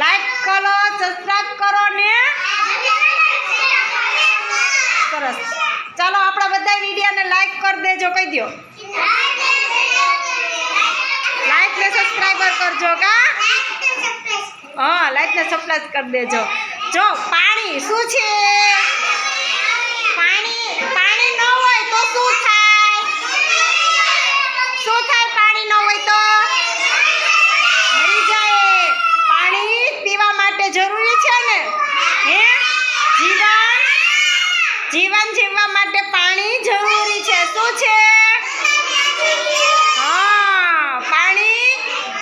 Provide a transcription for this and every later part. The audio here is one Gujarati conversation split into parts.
લાઈક કરો સબસ્ક્રાઇબ કરો ને. સરસ. ચાલો આપણા બધા વિડીયોને લાઈક કરી દેજો કહી દો લાઈક ને સબસ્ક્રાઇબર કરજો કા? હા લાઈક ને સબસ્ક્રાઇબ કરી દેજો. જો પાણી શું છે પાણી પાણી ન હોય તો શું થાય શું થાય પાણી ન હોય તો મરી જાય પાણી પીવા માટે જરૂરી છે ને હે જીવન જીવન જીવવા માટે પાણી જરૂરી છે. શું છે? હા, પાણી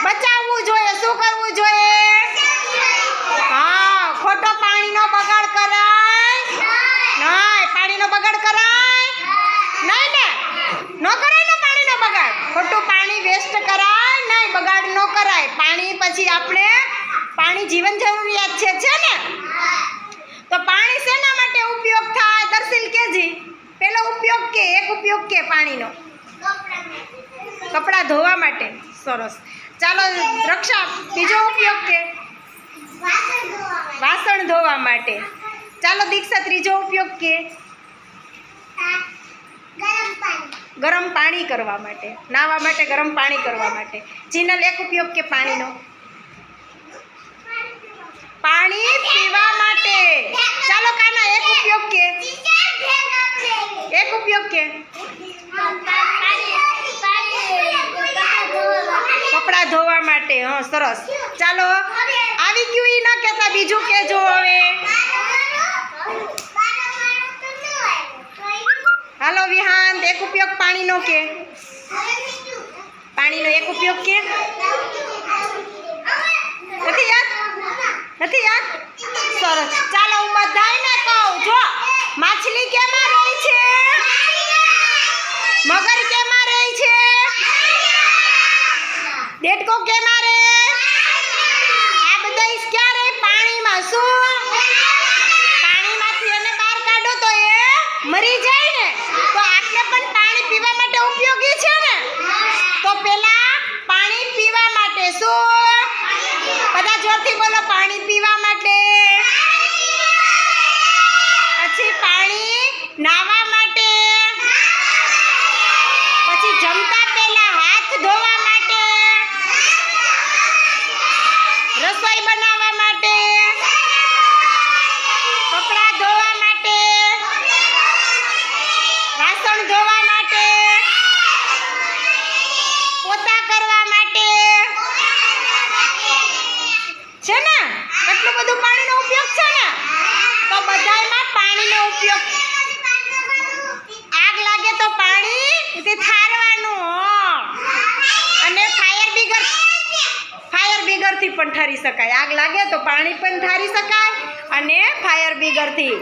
બચાવવું જોઈએ. શું કરવું જોઈએ? હા, ખોટો પાણીનો બગાડ કરાય. નહીં, પાણીનો બગાડ કરાય. નહીં ને, ન કરાય ને પાણીનો બગાડ. ખોટું પાણી વેસ્ટ કરાય, નહીં, બગાડ ન કરાય. પાણી પછી આપણે, પાણી જીવન જરૂરિયાત છે ને? તો પાણી શેના માટે ઉપયોગ થાય દર્શિલ કેજી પેલો કે એક ઉપયોગ કે પાણીનો? કપડાં ધોવા માટે. સરસ. ચાલો, રક્ષા, બીજો ઉપયોગ કે? વાસણ ધોવા માટે. ચાલો, દીક્ષા, ત્રીજો ઉપયોગ કે? ગરમ પાણી કરવા માટે. નાવા માટે, ગરમ પાણી કરવા માટે. જીનલ, એક ઉપયોગ કે પાણીનો પાણી પીવા માટે ચાલો કાના એક ઉપયોગ કે એક ઉપયોગ કે કપડાં ધોવા માટે, હા, સરસ. ચાલો, આવી ગયું ઈ ના કહેતા, બીજું કેજો હવે. હાલો, વિહાન, એક ઉપયોગ પાણીનો કે? પાણીનો એક ઉપયોગ કે? નથી યાદ? નથી યાદ? સરસ ચાલો હું બધાયને કહું જો માછલી કેમાં રહી છે મગર કેમાં રહી છે આપણે પણ પાણી પીવા માટે ઉપયોગી છે ને? તો પેલા પાણી પીવા માટે શું? બધા જોરથી બોલો, પાણી પીવા માટે. પછી પાણી નાહવા કેટલું બધું પાણીનો ઉપયોગ છે ને? તો બધાયમાં પાણીનો ઉપયોગ. આગ લાગે તો પાણી ઠારવાનું. અને ફાયર બિગર ફાયર બિગરથી પણ ઠારી શકાય. આગ લાગે તો પાણી પણ ઠારી શકાય અને ફાયર બિગરથી